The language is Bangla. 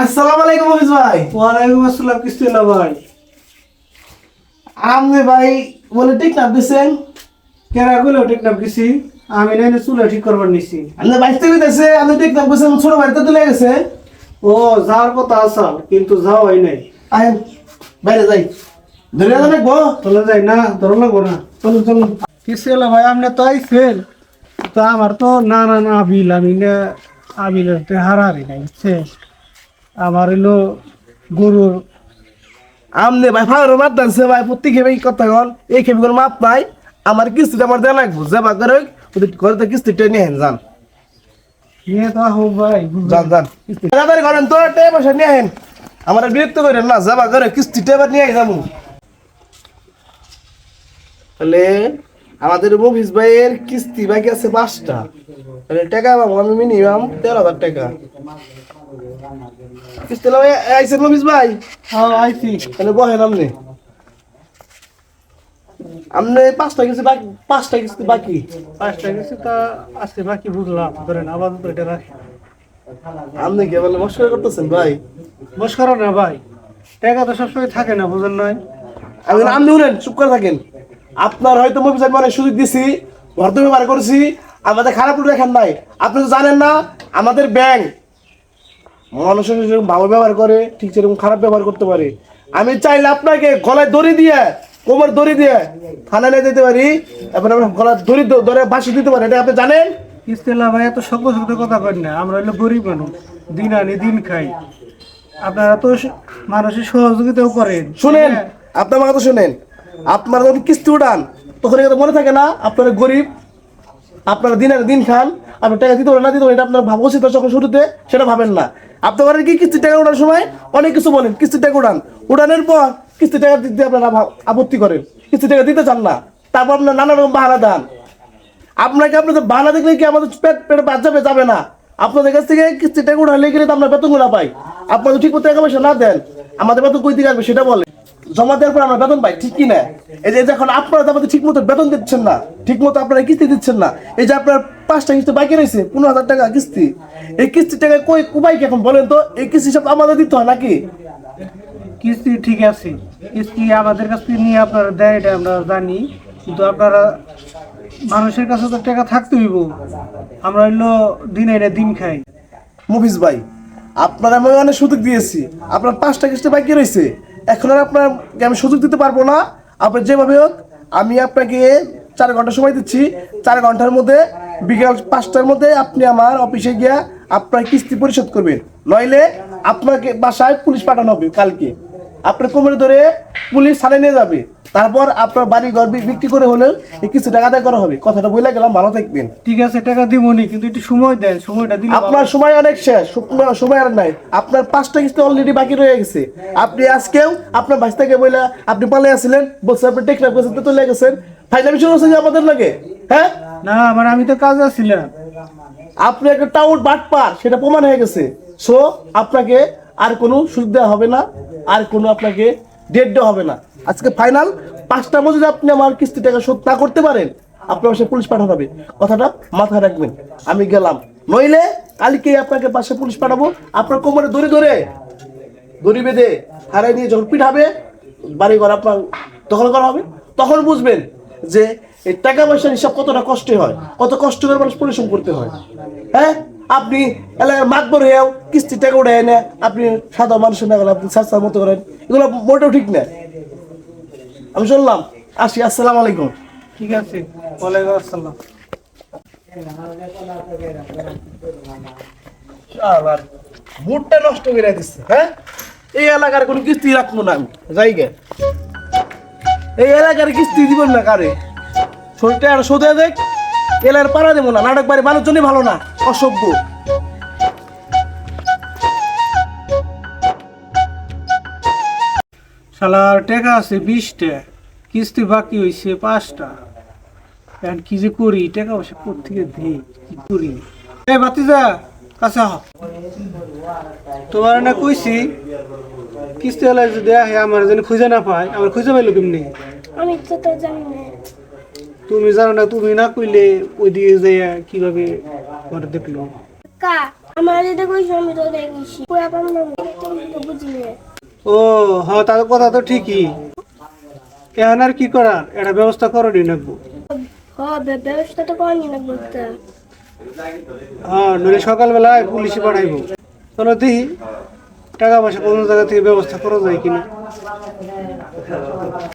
আসসালামু আলাইকুম হাফিজ ভাই। ওয়ালাইকুম আসসালাম কিস্তি না ভাই। আপনি ভাই বলে ঠিক না দিচ্ছেন কেরা গুলো ঠিক না কিসি আমি নাই না চুলা ঠিক করবার নিছি। আপনি বাইসতে বিদেছে আপনি ঠিক না দিচ্ছেন ছোট বাড়িতে তুলে গেছে। ও যাওয়ার কথা আসাল কিন্তু যাও হয় নাই। আহেন বাইরে যাই। ধরে যাবে গো চলে যাই না ধরো লাগবো না। চলুন চলুন। কিসে ভাই আপনি তো আইসেন তো আমার তো না না না আবিল আমি না আবিল হারাহারি নাই বুঝছে আমার হইল গরুর আমনে ভাই ফাওয়ার মাত দানছে ভাই খেবে এই কথা গল এই খেবে কোনো মাপ নাই। আমার কিস্তিটা আমার দেওয়া লাগবো যে বা করে ওদের ঘরে তো কিস্তিটা নিয়ে হেন যান। নিয়ে তো আহ ভাই? যান যান। তাড়াতাড়ি করেন তো টাকা পয়সা নিয়ে হেন আমার বিরক্ত করেন না যাবা করে কিস্তিটা এবার নিয়ে যাব। তাহলে আমাদের মফিস ভাইয়ের কিস্তি বাকি আছে পাঁচটা। তাহলে টাকা পাবো আমি মিনিমাম তেরো হাজার টাকা। কিস্তি লবে আইসেন মফিস ভাই? হ্যাঁ আইসি তাহলে বহেন আপনি। আপনি পাঁচটা কিস্তি বাকি পাঁচটা কিস্তি বাকি? পাঁচটা গেছে তা আসতে বাকি বুঝলাম। ধরেন আপাতত এটা রাখি। আপনি কি বলে মস্করা করতেছেন ভাই? বস করো না ভাই টাকা তো সবসময় থাকে না বুঝেন নয় আপনি উনেন চুপ করে থাকেন। আপনার হয়তো মফিস আমি অনেক সুযোগ দিছি ভর্ত ব্যবহার করছি আমাদের খারাপ রেখান নাই। আপনি তো জানেন না আমাদের ব্যাংক মানুষের যেরকম ভালো ব্যবহার করে ঠিক সেরকম খারাপ ব্যবহার করতে পারে। আমি চাইলে আপনাকে গলায় দড়ি দিয়ে কোমর দড়ি দিয়ে থানায় নিয়ে যেতে পারি তারপরে আমরা গলায় দড়ি দ- ধরে বাসি দিতে পারি। এটা আপনি জানেন? ইস্তেলা ভাই এত শক্ত শক্ত কথা করেন না। আমরা হলো গরিব মানুষ দিন আনি দিন খাই। আপনারা তো মানুষের সহযোগিতাও করেন। শুনেন। আপনার কথা শুনেন। আপনারা যখন কিস্তি উঠান, তখন এটা মনে থাকে না আপনারা গরিব, আপনারা দিনের দিন খান, আপনি টাকা দিতে পারেন, না দিতে পারেন, এটা আপনার ভাবা উচিত যখন শুরুতে, সেটা ভাবেন না। আপনি করেন কি, কিস্তির টাকা ওঠার সময় অনেক কিছু বলেন, কিস্তির টাকা উঠান। উঠানোর পর কিস্তির টাকা দিতে আপনারা আপত্তি করেন। কিস্তির টাকা দিতে চান না। তারপর আপনার নানা রকম বাহানা দেন। আপনাকে আপনাদের বাহানা দেখলে কি আমাদের পেট পেটে বাদ যাবে যাবে না? আপনাদের কাছ থেকে কিস্তির টাকা উঠালে গেলে তো আমরা বেতন না পাই। আপনাদের ঠিক মতো টাকা পয়সা না দেন। আমাদের বেতন কই থেকে আসবে সেটা বলে জমা দেওয়ার পর আমরা বেতন পাই ঠিক কি না? এই যে এখন আপনারা তো আমাদের ঠিক মতো বেতন দিচ্ছেন না ঠিক মতো আপনারা কিস্তি দিচ্ছেন না এই যে আপনার পাঁচটা কিস্তি বাকি রয়েছে পনেরো হাজার টাকা কিস্তি এই কিস্তির টাকা কই কুবাই কি এখন বলেন তো? এই কিস্তি সব আমাদের দিতে হয় নাকি? কিস্তি ঠিক আছে কিস্তি আমাদের কাছ থেকে নিয়ে আপনারা দেয় এটা আমরা জানি কিন্তু আপনারা মানুষের কাছে তো টাকা থাকতে হইব। আমরা হইল দিন এনে দিন খাই। মুভিস ভাই আপনারা আমি অনেক সুযোগ দিয়েছি আপনার পাঁচটা কিস্তি বাকি রয়েছে এখন আর আপনাকে আমি সুযোগ দিতে পারব না? আপনি যেভাবে হোক, আমি আপনাকে চার ঘণ্টা সময় দিচ্ছি। চার ঘণ্টার মধ্যে, বিকাল পাঁচটার মধ্যে আপনি আমার অফিসে গিয়া আপনার কিস্তি পরিশোধ করবেন। নইলে আপনাকে বাসায় পুলিশ পাঠানো হবে কালকে। আপনার কোমরে ধরে পুলিশ থানায় নিয়ে যাবে। তারপর আপনার বাড়ি ঘর বিক্রি করে হলেও কিছু টাকা আদায় করা হবে। কথাটা বলে গেলাম ভালো থাকবেন। ঠিক আছে টাকা দিবনি কিন্তু একটু সময় দেন সময়টা ভালো। আপনার সময় অনেক শেষ সময়- আর নাই। আপনার পাঁচটা কিস্তি অলরেডি বাকি রয়ে গেছে। আপনি আজকেও আপনার বাস থেকে বইলা আপনি পালে আসছিলেন বলছে আপনি টেকনাফ গেছেন তো চলে গেছেন। ফাইনালি শুরু হচ্ছে আমাদের লাগে হ্যাঁ? না আমার আমি তো কাজে আছিলাম আপনি একটা টাউট বাটপার সেটা প্রমাণ হয়ে গেছে। সো আপনাকে আর কোনো সুযোগ দেওয়া হবে না আর কোনো আপনাকে দেওয়া হবে না। আজকে ফাইনাল পাঁচটার মধ্যে আপনি আমার কিস্তি টাকা শোধ না করতে পারেন, আপনার পাশে পুলিশ পাঠানো হবে। কথাটা মাথায় রাখবেন। আমি গেলাম। নইলে কালকে আপনাকে পাশে পুলিশ পাঠাবো। আপনার কোমরে দড়ি ধরে, দড়ি বেঁধে হারাই নিয়ে যখন পিঠাবে বাড়ি ঘর আপনার দখল করা হবে। তখন বুঝবেন যে এই টাকা পয়সার হিসাব কতটা কষ্ট হয়, কত কষ্ট করে মানুষ পরিশ্রম করতে হয়। হ্যাঁ? আপনি এলাকার মাতবর হয়েও কিস্তি টাকা উঠে এনে আপনি সাধারণ মানুষের না আপনি সাস্তার মতো করেন। এগুলো মোটেও ঠিক না। আমি শুনলাম। আসি আসসালামু আলাইকুম। ঠিক আছে। ওয়ালাইকুম আসসালাম। আবার মুডটা নষ্ট করে দিচ্ছে হ্যাঁ? এই এলাকার কোনো কিস্তি রাখব না আমি জায়গা। এই এলাকার কিস্তি দিব না কারে? শরীরটা আর সোদে দেখ এলাকার পাড়া দেবো না নাটক বাড়ি মানুষজনই ভালো না অসভ্য। শালার টাকা আছে বিশটা কিস্তি বাকি হয়েছে পাঁচটা। এখন কি যে করি টাকা পয়সা কোথেকে দিই কি করি? এ বাতিজা কাছে আহ। তোমার না কইছি কিস্তি হলে যদি আহে আমার যেন খুঁজে না পায় আমার খুঁজে পাইলো কেমনি? আমি তো তো জানি না। তুমি জানো না তুমি না কইলে ওই দিকে যাইয়া কীভাবে ঘরে দেখল? কা আমার যেটা কইছি আমি তো কইছি পুরা পাম না তুমি তো বুঝি না। ও হ্যাঁ তার কথা তো ঠিকই। কেন আর কি করার? এটা ব্যবস্থা করনি নাকবো। হ ব্যবস্থা তো করেনি না বলতে হ্যাঁ নইলে সকালবেলায় পুলিশে পাঠাইবো। চলো দেখি টাকা পয়সা কোনো জায়গা থেকে ব্যবস্থা করা যায় কিনা।